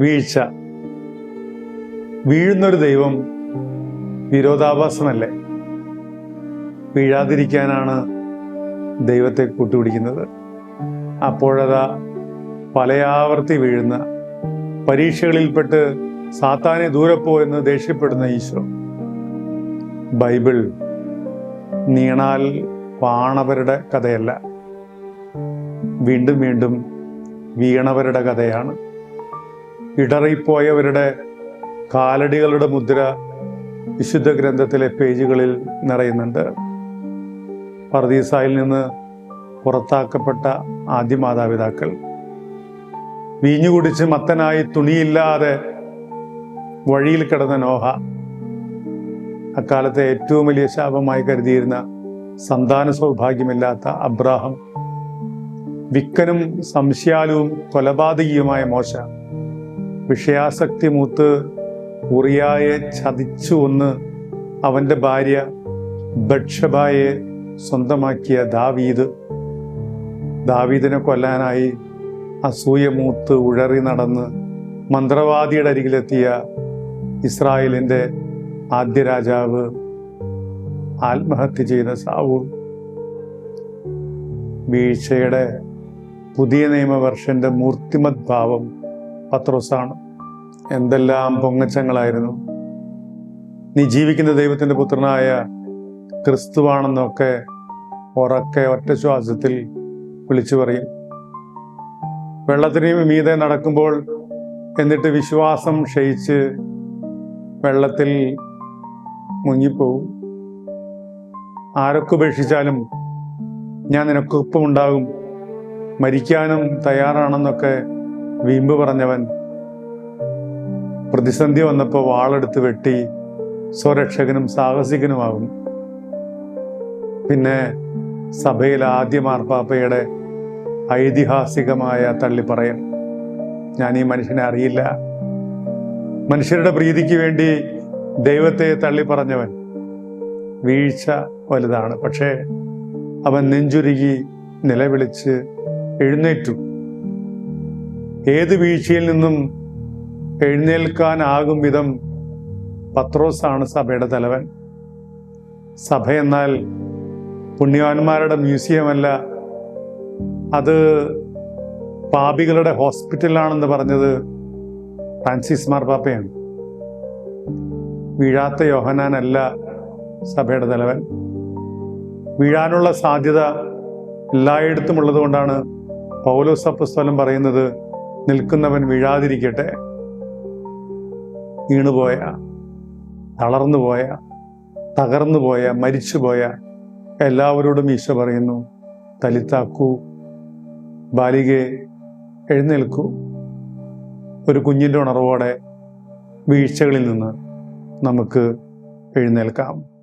വീഴ്ച. വീഴുന്നൊരു ദൈവം വിരോധാഭാസമല്ലേ വീഴാതിരിക്കാനാണ് ദൈവത്തെ കൂട്ടുപിടിക്കുന്നത്. അപ്പോഴതാ പലയാവർത്തി വീഴുന്ന പരീക്ഷകളിൽപ്പെട്ട് സാത്താനെ ദൂരെ പോ എന്ന് ദേഷ്യപ്പെടുന്ന ഈശോ. ബൈബിൾ നീണാൽ പാണവരുടെ കഥയല്ല. വീണ്ടും വീണ്ടും വീണവരുടെ കഥയാണ്. ഇടറിപ്പോയവരുടെ കാലടികളുടെ മുദ്ര വിശുദ്ധ ഗ്രന്ഥത്തിലെ പേജുകളിൽ നിറയുന്നുണ്ട്. പർദീസായിൽ നിന്ന് പുറത്താക്കപ്പെട്ട ആദ്യ മാതാപിതാക്കൾ. വീഞ്ഞു കുടിച്ച് മത്തനായി തുണിയില്ലാതെ വഴിയിൽ കിടന്ന നോഹ അക്കാലത്തെ ഏറ്റവും വലിയ ശാപമായി കരുതിയിരുന്ന സന്താന സൗഭാഗ്യമില്ലാത്ത അബ്രാഹം വിക്കനും സംശയാലുവും കൊലപാതകിയുമായ മോശ വിഷയാസക്തി മൂത്ത് ഉറിയായെ ചതിച്ചു ഒന്ന് അവന്റെ ഭാര്യ ബക്ഷബായെ സ്വന്തമാക്കിയ ദാവീദ്. ദാവീദിനെ കൊല്ലാനായി അസൂയമൂത്ത് ഉഴറി നടന്ന് മന്ത്രവാദിയുടെ അരികിലെത്തിയ ഇസ്രായേലിന്റെ ആദ്യ രാജാവ് ആത്മഹത്യ ചെയ്ത സാവൂൾ. വീഴ്ചയുടെ പുതിയ നിയമവർഷന്റെ മൂർത്തിമത് ഭാവം പത്രോസാണ്. എന്തെല്ലാം പൊങ്ങച്ചങ്ങളായിരുന്നു. നീ ജീവിക്കുന്ന ദൈവത്തിന്റെ പുത്രനായ ക്രിസ്തുവാണെന്നൊക്കെ ഉറക്കെ ഒറ്റ ശ്വാസത്തിൽ വിളിച്ചു പറയും. വെള്ളത്തിന് മീതെ നടക്കുമ്പോൾ എന്നിട്ട് വിശ്വാസം ക്ഷയിച്ച് വെള്ളത്തിൽ മുങ്ങിപ്പോവും. ആരൊക്കെ ഉപേക്ഷിച്ചാലും ഞാൻ നിനക്കൊപ്പം ഉണ്ടാകും മരിക്കാനും തയ്യാറാണെന്നൊക്കെ വീമ്പ് പറഞ്ഞവൻ. പ്രതിസന്ധി വന്നപ്പോൾ വാളെടുത്ത് വെട്ടി സ്വരക്ഷകനും സാഹസികനുമാകും പിന്നെ സഭയിൽ ആദ്യ മാർപ്പാപ്പയുടെ ഐതിഹാസികമായ തള്ളിപ്പറയൽ. ഞാൻ ഈ മനുഷ്യനെ അറിയില്ല. മനുഷ്യരുടെ പ്രീതിക്ക് വേണ്ടി ദൈവത്തെ തള്ളിപ്പറഞ്ഞവൻ വീഴ്ച വലുതാണ്. പക്ഷേ അവൻ നെഞ്ചുരുകി നിലവിളിച്ച് എഴുന്നേറ്റു. ഏത് വീഴ്ചയിൽ നിന്നും എഴുന്നേൽക്കാനാകും വിധം പത്രോസാണ് സഭയുടെ തലവൻ. സഭ എന്നാൽ പുണ്യവാന്മാരുടെ മ്യൂസിയമല്ല. അത് പാപികളുടെ ഹോസ്പിറ്റലാണെന്ന് പറഞ്ഞത് ഫ്രാൻസിസ് മാർപ്പാപ്പയാണ് വീഴാത്ത യോഹനാനല്ല സഭയുടെ തലവൻ. വീഴാനുള്ള സാധ്യത എല്ലായിടത്തും ഉള്ളതുകൊണ്ടാണ് പൗലോസ് അപ്പസ്തലം പറയുന്നത് നിൽക്കുന്നവൻ വീഴാതിരിക്കട്ടെ. വീണുപോയ തളർന്നുപോയ തകർന്നുപോയ മരിച്ചുപോയ എല്ലാവരോടും ഈശോ പറയുന്നു തലിത്താക്കൂ ബാലികയെ എഴുന്നേൽക്കൂ. ഒരു കുഞ്ഞിന്റെ ഉണർവോടെ വീഴ്ചകളിൽ നിന്ന് നമുക്ക് എഴുന്നേൽക്കാം.